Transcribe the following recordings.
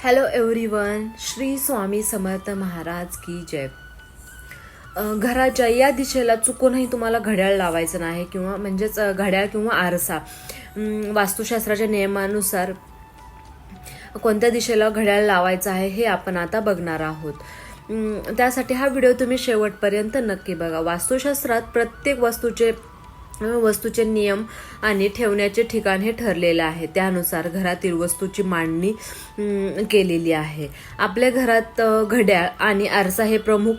Hello everyone Shri Swami Samarth Maharaj की जय घराच्या या दिशेला चुकूनही तुम्हाला घड्याळ लावायचं नाही किंवा म्हणजेच घड्याळ किंवा आरसा वास्तुशास्त्राच्या नियमानुसार कोणत्या दिशेला घड्याळ लावायचं आहे हे आपण आता बघणार आहोत. त्यासाठी हा व्हिडिओ तुम्ही शेवटपर्यंत नक्की बघा. वास्तुशास्त्रात प्रत्येक वस्तूचे वस्तूचे नियम आणि ठेवण्याचे ठिकाण हे ठरलेलं आहे. त्यानुसार घरातील वस्तूची मांडणी केलेली आहे. आपल्या घरात घड्याळ आणि आरसा हे प्रमुख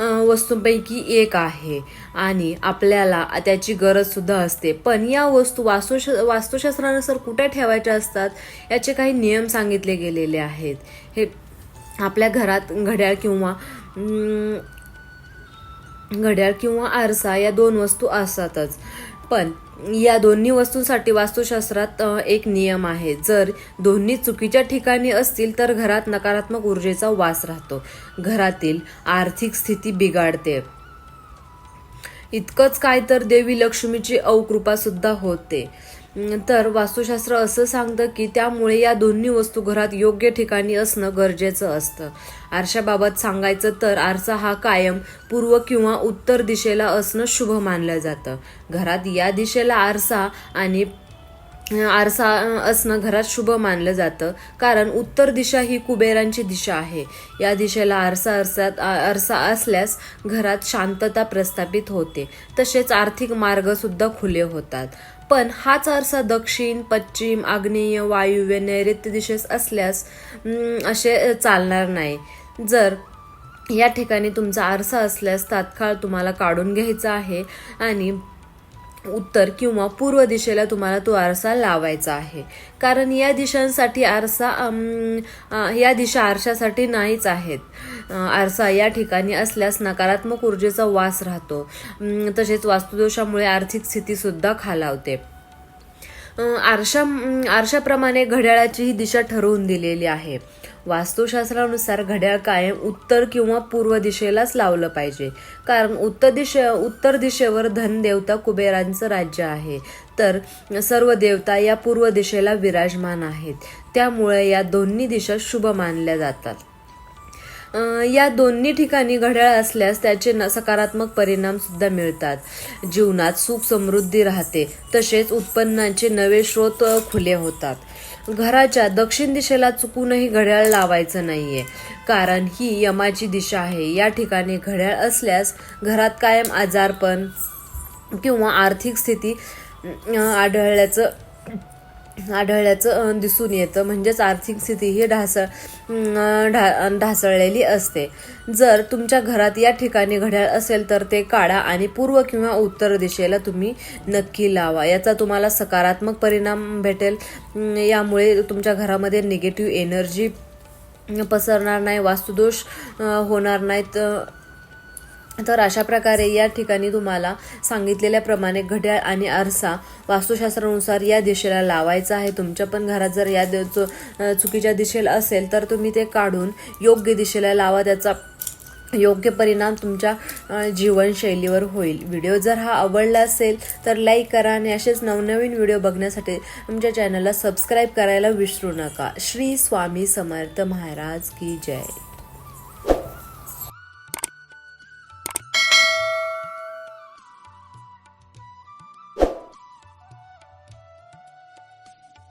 वस्तूंपैकी एक आहे आणि आपल्याला त्याची गरजसुद्धा असते. पण या वस्तू वास्तुश वास्तुशास्त्रानुसार कुठे ठेवायच्या असतात याचे काही नियम सांगितले गेलेले आहेत. हे आपल्या घरात घड्याळ किंवा घड्याळ किंवा आरसा या दोन वस्तू असतातच. पण या दोन्ही वस्तूंसाठी वास्तुशास्त्रात एक नियम आहे. जर दोन्ही चुकीच्या ठिकाणी असतील तर घरात नकारात्मक ऊर्जेचा वास राहतो. घरातील आर्थिक स्थिती बिघाडते. इतकंच काय तर देवी लक्ष्मीची अवकृपा सुद्धा होते. तर वास्तुशास्त्र असं सांगतं की त्यामुळे या दोन्ही वस्तू घरात योग्य ठिकाणी असणं गरजेचं असतं. आरशाबाबत सांगायचं तर आरसा हा कायम पूर्व किंवा उत्तर दिशेला असणं शुभ मानलं जातं. घरात या दिशेला आरसा आणि आरसा असणं घरात शुभ मानलं जातं. कारण उत्तर दिशा ही कुबेरांची दिशा आहे. या दिशेला आरसा आरसात आरसा असल्यास घरात शांतता प्रस्थापित होते. तसेच आर्थिक मार्गसुद्धा खुले होतात. पण हाच आरसा दक्षिण पश्चिम आग्नेय वायुव्य नैऋत्य दिशेस असल्यास असे चालणार नाही. जर या ठिकाणी तुमचा आरसा असल्यास तात्काळ तुम्हाला काढून घ्यायचा आहे आणि उत्तर किंवा पूर्व दिशेला तुम्हाला तो आरसा लावायचा आहे. कारण या दिशांसाठी आरसा या दिशा आरशासाठी नाहीच आहेत. आरसा या ठिकाणी असल्यास नकारात्मक ऊर्जेचा वास राहतो. तसेच वास्तुदोषामुळे आर्थिक स्थितीसुद्धा खालावते. आरशा आरशाप्रमाणे घड्याळाची ही दिशा ठरवून दिलेली आहे. वास्तुशास्त्रानुसार घड्याळ कायम उत्तर किंवा पूर्व दिशेलाच लावलं पाहिजे. कारण उत्तर दिशे उत्तर दिशेवर धन देवता कुबेरांचं राज्य आहे. तर सर्व देवता या पूर्व दिशेला विराजमान आहेत. त्यामुळे या दोन्ही दिशा शुभ मानल्या जातात. या दोन्ही ठिकाणी घड्याळ असल्यास त्याचे न सकारात्मक परिणाम सुद्धा मिळतात. जीवनात सुख समृद्धी राहते. तसेच उत्पन्नाचे नवे स्रोत खुले होतात. घराच्या दक्षिण दिशेला चुकूनही घड्याळ लावायचं नाहीये. कारण ही यमाची दिशा आहे. या ठिकाणी घड्याळ असल्यास घरात कायम आजारपण किंवा आर्थिक स्थिती आढळल्याचं आढळल्याचं दिसून येतं. म्हणजेच आर्थिक स्थिती ही ढासळ ढा ढासळलेली असते. जर तुमच्या घरात या ठिकाणी घड्याळ असेल तर ते काढा आणि पूर्व किंवा उत्तर दिशेला तुम्ही नक्की लावा. याचा तुम्हाला सकारात्मक परिणाम भेटेल. यामुळे तुमच्या घरामध्ये निगेटिव्ह एनर्जी पसरणार नाही वास्तुदोष होणार नाहीत. तर अशा प्रकारे या ठिकाणी तुम्हाला सांगितलेल्याप्रमाणे घड्याळ आणि आरसा वास्तुशास्त्रानुसार या दिशेला लावायचा आहे. तुमच्या पण घरात जर या चु- चुकीच्या दिशेला असेल तर तुम्ही ते काढून योग्य दिशेला लावा. त्याचा योग्य परिणाम तुमच्या जीवनशैलीवर होईल. व्हिडिओ जर हा आवडला असेल तर लाईक करा आणि असेच नवनवीन व्हिडिओ बघण्यासाठी आमच्या चॅनलला सबस्क्राईब करायला विसरू नका. श्री स्वामी समर्थ महाराज की जय.